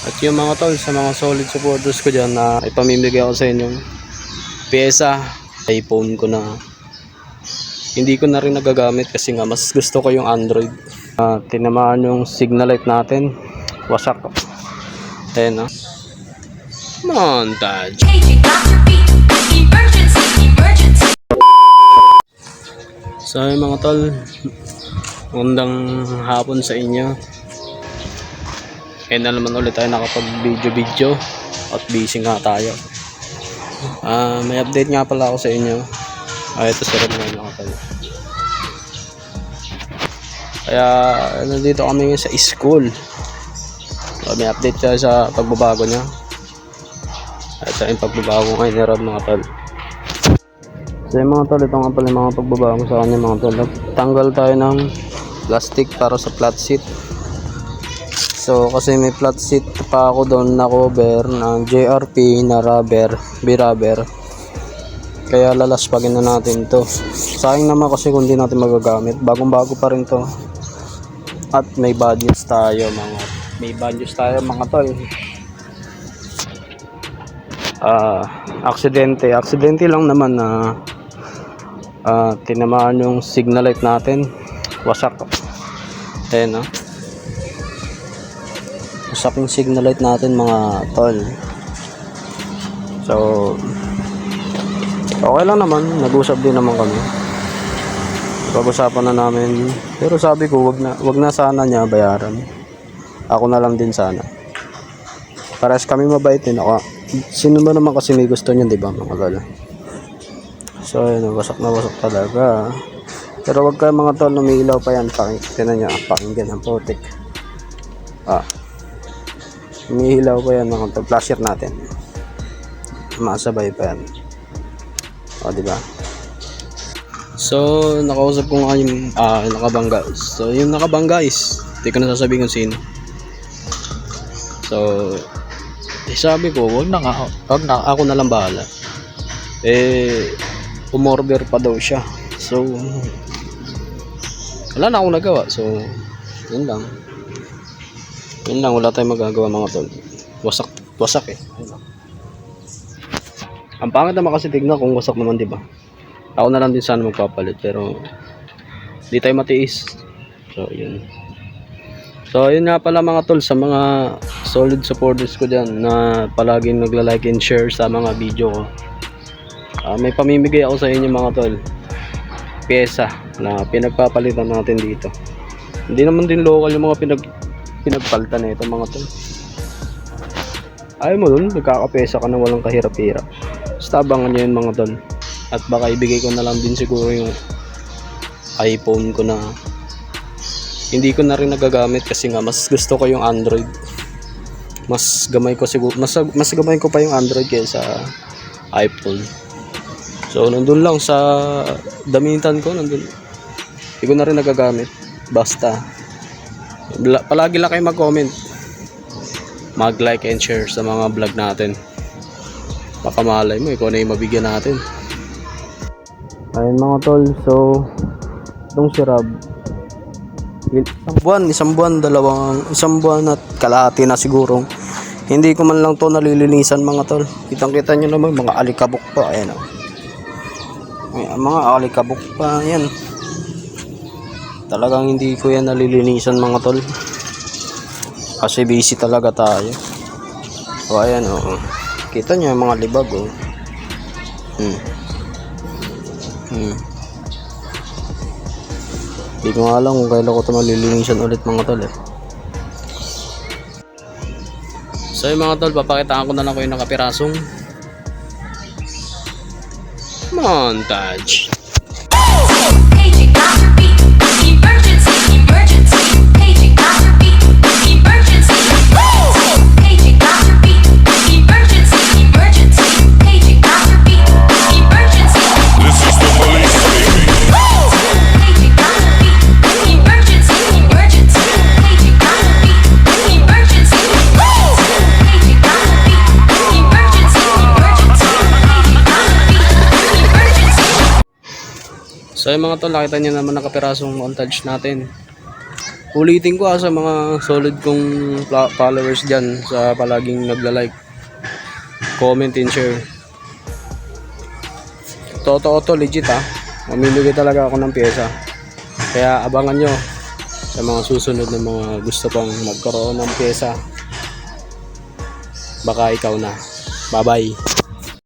At yung mga tol, sa mga solid supporters ko dyan na ipamimigay ako sa inyong pyesa, iPhone ko na hindi ko na rin nagagamit kasi nga mas gusto ko yung Android. Ah, tinamaan yung signal light natin. Wasak. Ayan na. Montage. Emergency, emergency. So mga tol, magandang hapon sa inyo. Kaya na naman ulit tayo nakapag video video at busy nga tayo. Ah, may update nga pala ako sa inyo. Ah, ito si Ron ngayon mga tol. Kaya nandito kami sa school. So, may update siya sa pagbabago niya. Ito yung pagbabago ngayon ni Ron mga tol. So yung mga tol, ito nga pala yung mga pagbabago sa kanya mga tol. Tanggal tayo ng plastic para sa flat seat. So kasi may flat seat pa ako doon na cover ng JRP na rubber, B-rubber. Kaya lalaspagin na natin to. Sayang naman kasi kung di natin magagamit. Bagong bago pa rin to. At may bad news tayo mga may bad news tayo mga tol. Ah, aksidente. Aksidente lang naman na ah tinamaan yung signal light natin wasak ayan no wasak yung signal light natin mga tol so okay lang naman nag-usap din naman kami pag-usapan na namin pero sabi ko wag na, wag na sana niya bayaran ako na lang din sana pares kami mabait din ako sino ba naman kasi may gusto niyan di ba mga tol So, ayun, wasak na wasak talaga. Pero wag kayo mga tol, umiilaw pa yan. Paking, tinan nyo, pakinggan ang putik. Ah. Umiilaw pa yan mga tol. Flasher natin. Masabay pa yan. O, di ba? So, nakausap ko nga yung ah, nakabangga. So, yung nakabangga is, hindi ko na sasabihin kung sino. So, eh, sabi ko, wag na nga, wag na, ako na lang bahala. Eh, umorder pa daw siya. So, wala na akong nagawa. So, yun lang. Yun lang, wala tayong magagawa mga tol. Wasak, wasak eh. Ang pangit naman kasi tignan kung wasak naman, di ba? Ako na lang din sana magpapalit, pero di tayo matiis. So, yun. So, yun nga pala mga tol sa mga solid supporters ko dyan na palaging nagla-like and share sa mga video ko. Ah, may pamimigay ako sa inyo mga tol. Pyesa na pinagpapalitan natin dito. Hindi naman din local yung mga pinag pinagpalitan nito mga tol. Ayaw mo dun, nagkakapesa ka na walang kahirap-hirap. Basta abangan nyo yun mga tol. At baka ibigay ko na lang din siguro yung iPhone ko na hindi ko na rin nagagamit kasi nga mas gusto ko yung Android. Mas gamay ko siguro, mas, mas gamay ko pa yung Android kaysa iPhone. So, nandun lang sa damitan ko, nandun. Hindi ko na rin nagagamit. Basta. Palagi lang kayo mag-comment. Mag-like and share sa mga vlog natin. Baka malay mo, ikaw na yung mabigyan natin. Ayun mga tol, so itong si Rob isang buwan, isang buwan, dalawang, isang buwan at kalahati na siguro hindi ko man lang to nalilinisan mga tol kitang kita nyo naman mga alikabok pa ayan o Ay, mga alikabok pa yan talagang hindi ko yan nalilinisan mga tol kasi busy talaga tayo o ayan o kita nyo yung mga libag o hmm. Hmm. Hindi ko nga alam kung kailan ko ito malilinisan ulit mga tol eh. So yung mga tol, papakitaan ko na lang ko yung nakapirasong montage. So yung mga tol, nakita nyo naman nakapirasong montage natin. Ulitin ko ah, sa mga solid kong followers dyan sa palaging nagla-like, comment and share. Totoo to, legit ah. Mamimigay talaga ako ng pyesa. Kaya abangan nyo sa mga susunod na mga gusto pang magkaroon ng pyesa. Baka ikaw na. Bye-bye.